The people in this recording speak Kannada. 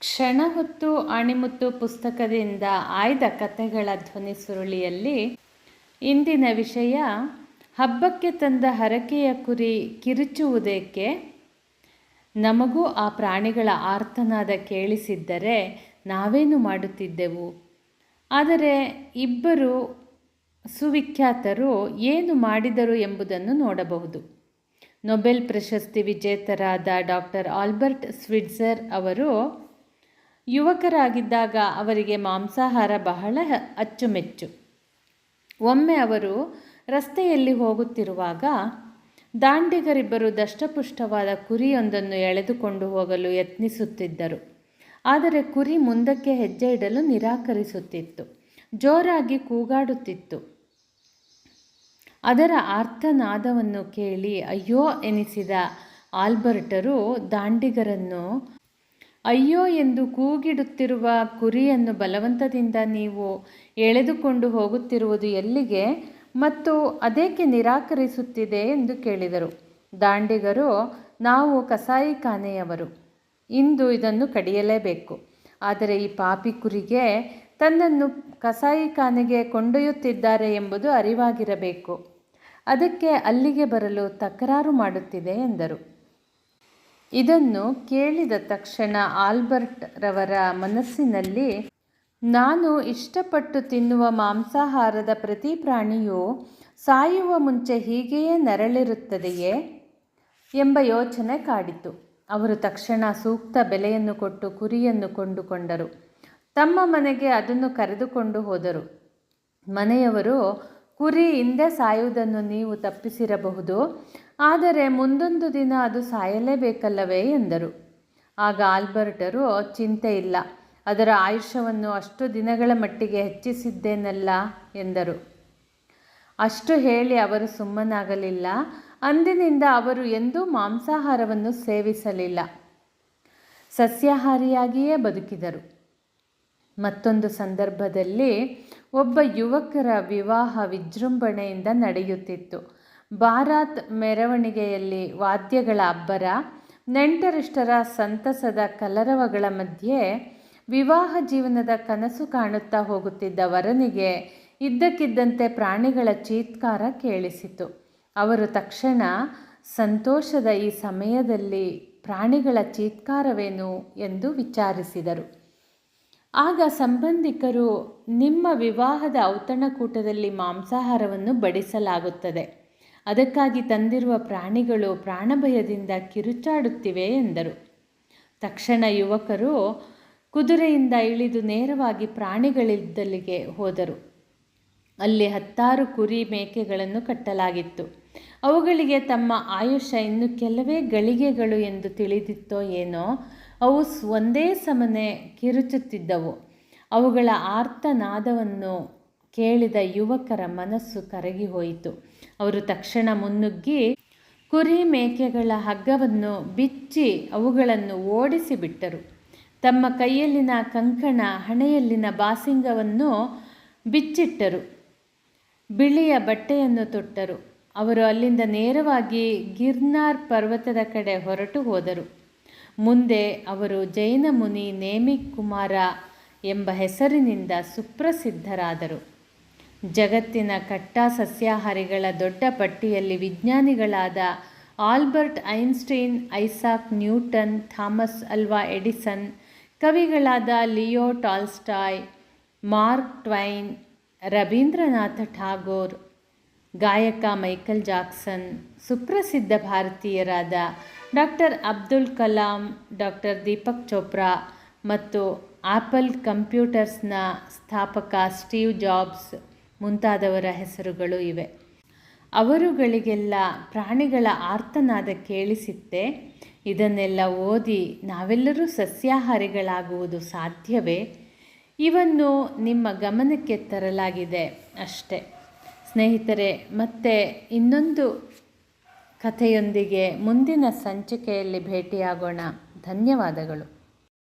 ಕ್ಷಣ ಹೊತ್ತು ಅಣಿಮುತ್ತು ಪುಸ್ತಕದಿಂದ ಆಯ್ದ ಕಥೆಗಳ ಧ್ವನಿ ಸುರುಳಿಯಲ್ಲಿ ಇಂದಿನ ವಿಷಯ ಹಬ್ಬಕ್ಕೆ ತಂದ ಹರಕೆಯ ಕುರಿ ಕಿರುಚುವುದೇಕೆ? ನಮಗೂ ಆ ಪ್ರಾಣಿಗಳ ಆರ್ತನಾದ ಕೇಳಿಸಿದ್ದರೆ ನಾವೇನು ಮಾಡುತ್ತಿದ್ದೆವು? ಆದರೆ ಇಬ್ಬರು ಸುವಿಖ್ಯಾತರು ಏನು ಮಾಡಿದರು ಎಂಬುದನ್ನು ನೋಡಬಹುದು. ನೊಬೆಲ್ ಪ್ರಶಸ್ತಿ ವಿಜೇತರಾದ ಡಾಕ್ಟರ್ ಆಲ್ಬರ್ಟ್ ಸ್ವಿಟ್ಜರ್ ಅವರು ಯುವಕರಾಗಿದ್ದಾಗ ಅವರಿಗೆ ಮಾಂಸಾಹಾರ ಬಹಳ ಅಚ್ಚುಮೆಚ್ಚು. ಒಮ್ಮೆ ಅವರು ರಸ್ತೆಯಲ್ಲಿ ಹೋಗುತ್ತಿರುವಾಗ ದಾಂಡಿಗರಿಬ್ಬರು ದಷ್ಟಪುಷ್ಟವಾದ ಕುರಿಯೊಂದನ್ನು ಎಳೆದುಕೊಂಡು ಹೋಗಲು ಯತ್ನಿಸುತ್ತಿದ್ದರು. ಆದರೆ ಕುರಿ ಮುಂದಕ್ಕೆ ಹೆಜ್ಜೆ ಇಡಲು ನಿರಾಕರಿಸುತ್ತಿತ್ತು. ಜೋರಾಗಿ ಕೂಗಾಡುತ್ತಿತ್ತು. ಅದರ ಅರ್ಥನಾದವನ್ನು ಕೇಳಿ, ಅಯ್ಯೋ ಎನಿಸಿದ ಆಲ್ಬರ್ಟರು ದಾಂಡಿಗರನ್ನು ಅಯ್ಯೋ ಎಂದು ಕೂಗಿಡುತ್ತಿರುವ ಕುರಿಯನ್ನು ಬಲವಂತದಿಂದ ನೀವು ಎಳೆದುಕೊಂಡು ಹೋಗುತ್ತಿರುವುದು ಎಲ್ಲಿಗೆ? ಮತ್ತು ಅದೇಕೆ ನಿರಾಕರಿಸುತ್ತಿದೆ ಎಂದು ಕೇಳಿದರು. ದಾಂಡಿಗರು, ನಾವು ಕಸಾಯಿಖಾನೆಯವರು ಇಂದು ಇದನ್ನು ಕಡಿಯಲೇಬೇಕು. ಆದರೆ ಈ ಪಾಪಿ ಕುರಿಗೆ ತನ್ನನ್ನು ಕಸಾಯಿಖಾನೆಗೆ ಕೊಂಡೊಯ್ಯುತ್ತಿದ್ದಾರೆ ಎಂಬುದು ಅರಿವಾಗಿರಬೇಕು. ಅದಕ್ಕೆ ಅಲ್ಲಿಗೆ ಬರಲು ತಕರಾರು ಮಾಡುತ್ತಿದೆ ಎಂದರು. ಇದನ್ನು ಕೇಳಿದ ತಕ್ಷಣ ಆಲ್ಬರ್ಟ್ ರವರ ಮನಸ್ಸಿನಲ್ಲಿ, ನಾನು ಇಷ್ಟಪಟ್ಟು ತಿನ್ನುವ ಮಾಂಸಾಹಾರದ ಪ್ರತಿ ಪ್ರಾಣಿಯು ಸಾಯುವ ಮುಂಚೆ ಹೀಗೆಯೇ ನರಳಿರುತ್ತದೆಯೇ? ಎಂಬ ಯೋಚನೆ ಕಾಡಿತು. ಅವರು ತಕ್ಷಣ ಸೂಕ್ತ ಬೆಲೆಯನ್ನು ಕೊಟ್ಟು ಕುರಿಯನ್ನು ಕೊಂಡುಕೊಂಡರು. ತಮ್ಮ ಮನೆಗೆ ಅದನ್ನು ಕರೆದುಕೊಂಡು ಹೋದರು. ಮನೆಯವರು, ಕುರಿ ಹಿಂದೆ ಸಾಯುವುದನ್ನು ನೀವು ತಪ್ಪಿಸಿರಬಹುದು. ಆದರೆ ಮುಂದೊಂದು ದಿನ ಅದು ಸಾಯಲೇಬೇಕಲ್ಲವೇ ಎಂದರು. ಆಗ ಆಲ್ಬರ್ಟರು, ಚಿಂತೆ ಇಲ್ಲ, ಅದರ ಆಯುಷ್ಯವನ್ನು ಅಷ್ಟು ದಿನಗಳ ಮಟ್ಟಿಗೆ ಹೆಚ್ಚಿಸಿದ್ದೇನಲ್ಲ ಎಂದರು. ಅಷ್ಟು ಹೇಳಿ ಅವರು ಸುಮ್ಮನಾಗಲಿಲ್ಲ, ಅಂದಿನಿಂದ ಅವರು ಎಂದೂ ಮಾಂಸಾಹಾರವನ್ನು ಸೇವಿಸಲಿಲ್ಲ. ಸಸ್ಯಾಹಾರಿಯಾಗಿಯೇ ಬದುಕಿದರು. ಮತ್ತೊಂದು ಸಂದರ್ಭದಲ್ಲಿ ಒಬ್ಬ ಯುವಕರ ವಿವಾಹ ವಿಜೃಂಭಣೆಯಿಂದ ನಡೆಯುತ್ತಿತ್ತು. ಬಾರಾತ್ ಮೆರವಣಿಗೆಯಲ್ಲಿ ವಾದ್ಯಗಳ ಅಬ್ಬರ, ನೆಂಟರಿಷ್ಟರ ಸಂತಸದ ಕಲರವಗಳ ಮಧ್ಯೆ ವಿವಾಹ ಜೀವನದ ಕನಸು ಕಾಣುತ್ತಾ ಹೋಗುತ್ತಿದ್ದ ವರನಿಗೆ ಇದ್ದಕ್ಕಿದ್ದಂತೆ ಪ್ರಾಣಿಗಳ ಚೀತ್ಕಾರ ಕೇಳಿಸಿತು. ಅವರು ತಕ್ಷಣ, ಸಂತೋಷದ ಈ ಸಮಯದಲ್ಲಿ ಪ್ರಾಣಿಗಳ ಚೀತ್ಕಾರವೇನು? ಎಂದು ವಿಚಾರಿಸಿದರು. ಆಗ ಸಂಬಂಧಿಕರು, ನಿಮ್ಮ ವಿವಾಹದ ಔತಣಕೂಟದಲ್ಲಿ ಮಾಂಸಾಹಾರವನ್ನು ಬಡಿಸಲಾಗುತ್ತದೆ. ಅದಕ್ಕಾಗಿ ತಂದಿರುವ ಪ್ರಾಣಿಗಳು ಪ್ರಾಣಭಯದಿಂದ ಕಿರುಚಾಡುತ್ತಿವೆ ಎಂದರು. ತಕ್ಷಣ ಯುವಕರು ಕುದುರೆಯಿಂದ ಇಳಿದು ನೇರವಾಗಿ ಪ್ರಾಣಿಗಳಿದ್ದಲ್ಲಿಗೆ ಹೋದರು. ಅಲ್ಲಿ ಹತ್ತಾರು ಕುರಿ ಮೇಕೆಗಳನ್ನು ಕಟ್ಟಲಾಗಿತ್ತು. ಅವುಗಳಿಗೆ ತಮ್ಮ ಆಯುಷ್ಯ ಇನ್ನು ಕೆಲವೇ ಗಳಿಗೆಗಳು ಎಂದು ತಿಳಿದಿತ್ತೋ ಏನೋ, ಅವು ಒಂದೇ ಸಮನೆ ಕಿರುಚುತ್ತಿದ್ದವು. ಅವುಗಳ ಆರ್ತನಾದವನ್ನು ಕೇಳಿದ ಯುವಕರ ಮನಸ್ಸು ಕರಗಿ ಹೋಯಿತು. ಅವರು ತಕ್ಷಣ ಮುನ್ನುಗ್ಗಿ ಕುರಿ ಮೇಕೆಗಳ ಹಗ್ಗವನ್ನು ಬಿಚ್ಚಿ ಅವುಗಳನ್ನು ಓಡಿಸಿಬಿಟ್ಟರು ತಮ್ಮ ಕೈಯಲ್ಲಿನ ಕಂಕಣ ಹಣೆಯಲ್ಲಿನ ಬಾಸಿಂಗವನ್ನು ಬಿಚ್ಚಿಟ್ಟರು. ಬಿಳಿಯ ಬಟ್ಟೆಯನ್ನು ತೊಟ್ಟರು. ಅವರು ಅಲ್ಲಿಂದ ನೇರವಾಗಿ ಗಿರ್ನಾರ್ ಪರ್ವತದ ಕಡೆ ಹೊರಟು ಹೋದರು. ಮುಂದೆ ಅವರು ಜೈನ ಮುನಿ ನೇಮಿಕ್ ಕುಮಾರ ಎಂಬ ಹೆಸರಿನಿಂದ ಸುಪ್ರಸಿದ್ಧರಾದರು. ಜಗತ್ತಿನ ಕಟ್ಟಾ ಸಸ್ಯಾಹಾರಿಗಳ ದೊಡ್ಡ ಪಟ್ಟಿಯಲ್ಲಿ ವಿಜ್ಞಾನಿಗಳಾದ Albert Einstein, Isaac Newton, Thomas Alva Edison, ಕವಿಗಳಾದ Leo Tolstoy, Mark Twain Rabindranath Tagore, ಗಾಯಕ ಮೈಕಲ್ ಜಾಕ್ಸನ್, ಸುಪ್ರಸಿದ್ಧ ಭಾರತೀಯರಾದ ಡಾಕ್ಟರ್ ಅಬ್ದುಲ್ ಕಲಾಂ, ಡಾಕ್ಟರ್ ದೀಪಕ್ ಚೋಪ್ರಾ ಮತ್ತು ಆಪಲ್ ಕಂಪ್ಯೂಟರ್ಸ್ನ ಸ್ಥಾಪಕ ಸ್ಟೀವ್ ಜಾಬ್ಸ್. ಮುಂತಾದವರ ಹೆಸರುಗಳು ಇವೆ. ಅವರುಗಳಿಗೆಲ್ಲ ಪ್ರಾಣಿಗಳ ಆರ್ತನಾದ ಕೇಳಿಸಿತ್ತೆ. ಇದನ್ನೆಲ್ಲ ಓದಿ ನಾವೆಲ್ಲರೂ ಸಸ್ಯಾಹಾರಿಗಳಾಗುವುದು ಸಾಧ್ಯವೇ? ಇವನ್ನು ನಿಮ್ಮ ಗಮನಕ್ಕೆ ತರಲಾಗಿದೆ ಅಷ್ಟೆ. ಸ್ನೇಹಿತರೆ, ಮತ್ತೆ ಇನ್ನೊಂದು ಕಥೆಯೊಂದಿಗೆ ಮುಂದಿನ ಸಂಚಿಕೆಯಲ್ಲಿ ಭೇಟಿಯಾಗೋಣ. ಧನ್ಯವಾದಗಳು.